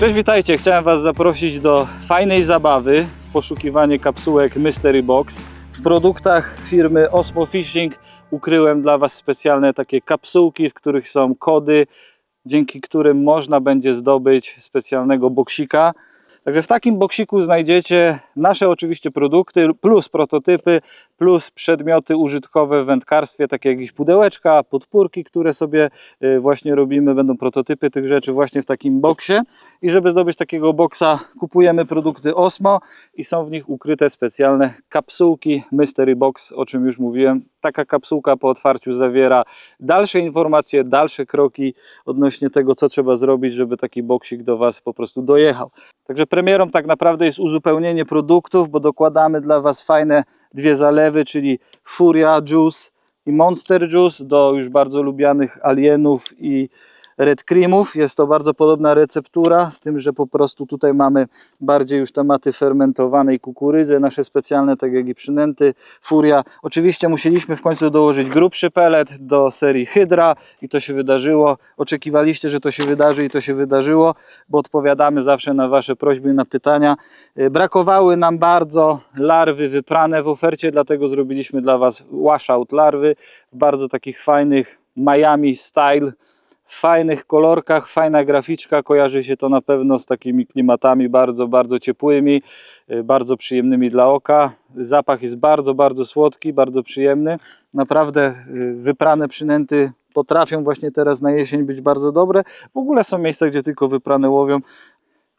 Cześć, witajcie. Chciałem Was zaprosić do fajnej zabawy w poszukiwanie kapsułek Mystery Box. W produktach firmy Osmo Fishing ukryłem dla Was specjalne takie kapsułki, w których są kody, dzięki którym można będzie zdobyć specjalnego boksika. Także w takim boksiku znajdziecie nasze oczywiście produkty, plus prototypy, plus przedmioty użytkowe w wędkarstwie, takie jakieś pudełeczka, podpórki, które sobie y, właśnie robimy, będą prototypy tych rzeczy właśnie w takim boksie. I żeby zdobyć takiego boksa, kupujemy produkty Osmo i są w nich ukryte specjalne kapsułki Mystery Box, o czym już mówiłem. Taka kapsułka po otwarciu zawiera dalsze informacje, dalsze kroki odnośnie tego, co trzeba zrobić, żeby taki boksik do Was po prostu dojechał. Także premierą tak naprawdę jest uzupełnienie produktów, bo dokładamy dla Was fajne dwie zalewy, czyli Furia Juice i Monster Juice do już bardzo lubianych alienów i red creamów. Jest to bardzo podobna receptura, z tym, że po prostu tutaj mamy bardziej już tematy fermentowanej kukurydzy, nasze specjalne, tak jak i przynęty, furia. Oczywiście musieliśmy w końcu dołożyć grubszy pelet do serii Hydra i to się wydarzyło. Oczekiwaliście, że to się wydarzy i to się wydarzyło, bo odpowiadamy zawsze na Wasze prośby i na pytania. Y, Brakowały nam bardzo larwy wyprane w ofercie, dlatego zrobiliśmy dla Was washout larwy w bardzo takich fajnych Miami style fajnych kolorkach, fajna graficzka, kojarzy się to na pewno z takimi klimatami bardzo, bardzo ciepłymi, y, bardzo przyjemnymi dla oka. Zapach jest bardzo, bardzo słodki, bardzo przyjemny. Naprawdę y, wyprane przynęty potrafią właśnie teraz na jesień być bardzo dobre. W ogóle są miejsca, gdzie tylko wyprane łowią.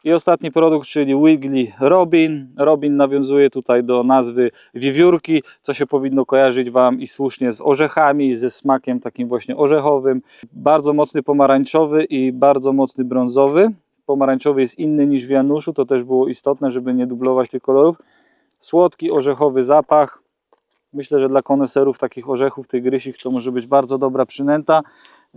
I ostatni produkt, czyli Wiggly Robin. Robin nawiązuje tutaj do nazwy wiewiórki, co się powinno kojarzyć Wam i słusznie z orzechami, ze smakiem takim właśnie orzechowym. Bardzo mocny pomarańczowy i bardzo mocny brązowy. Pomarańczowy jest inny niż w Januszu, to też było istotne, żeby nie dublować tych kolorów. Słodki, orzechowy zapach. Myślę, że dla koneserów takich orzechów, tych grysich, to może być bardzo dobra przynęta.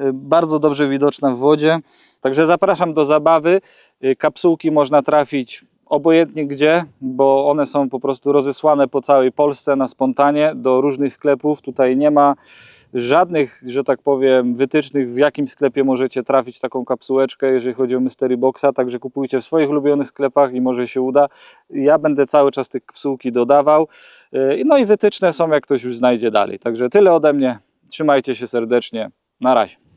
Y, Bardzo dobrze widoczna w wodzie. Także zapraszam do zabawy. Y, Kapsułki można trafić obojętnie gdzie, bo one są po prostu rozesłane po całej Polsce na spontanie do różnych sklepów. Tutaj nie ma żadnych, że tak powiem, wytycznych, w jakim sklepie możecie trafić taką kapsułeczkę, jeżeli chodzi o Mystery Boxa. Także kupujcie w swoich ulubionych sklepach i może się uda. Ja będę cały czas tych kapsułki dodawał. Y, No i wytyczne są, jak ktoś już znajdzie dalej. Także tyle ode mnie. Trzymajcie się serdecznie. Na razie.